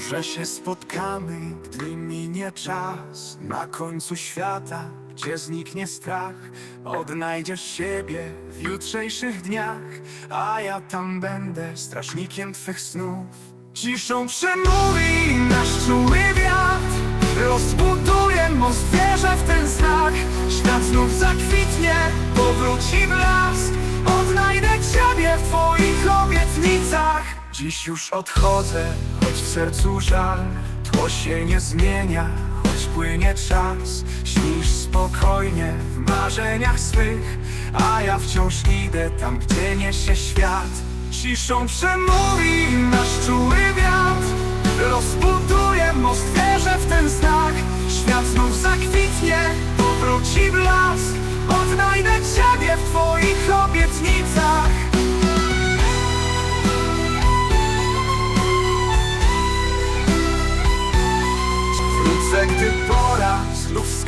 Może się spotkamy, gdy minie czas. Na końcu świata, gdzie zniknie strach Odnajdziesz siebie w jutrzejszych dniach. A ja tam będę strażnikiem twych snów. Ciszą przemówi nasz czuły wiatr. Rozbuduję most, wierzę w ten znak. Świat znów zakwitnie, powróci blask. Odnajdę Ciebie w obietnicach Dziś już odchodzę, choć w sercu żal. Tło się nie zmienia, choć płynie czas. Śnisz spokojnie w marzeniach swych A ja wciąż idę tam, gdzie niesie świat. Ciszą przemówi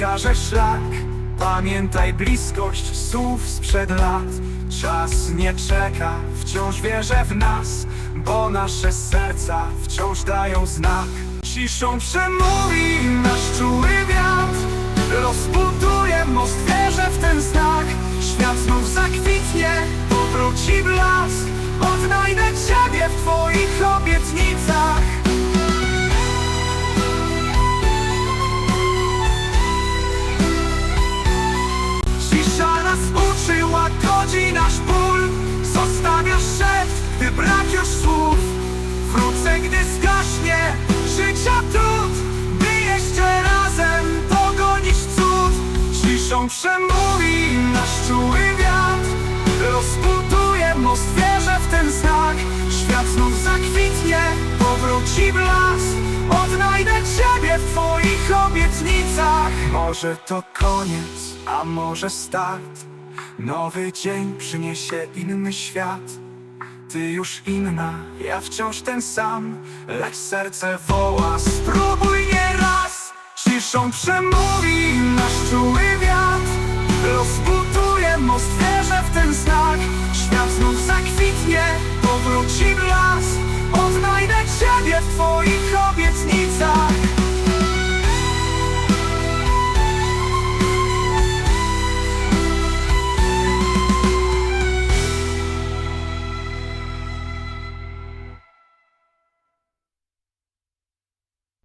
wskaże szlak. Pamiętaj bliskość słów sprzed lat. Czas nie czeka, wciąż wierzę w nas Bo nasze serca wciąż dają znak. Ciszą przemówi nasz czuły wiatr Rozbuduję most, wierzę w ten znak Przemówi nasz czuły wiatr Rozbuduje most, w ten znak. Świat znów zakwitnie, powróci blask Odnajdę Ciebie w Twoich obietnicach. Może to koniec, a może start. Nowy dzień przyniesie inny świat. Ty już inna, ja wciąż ten sam. Lecz serce woła, spróbuj nie raz. Ciszą przemówi nasz czuły wiatr Rozbuduje most, wierzę w ten znak. Świat znów zakwitnie, powróci blask Odnajdę Ciebie w Twoich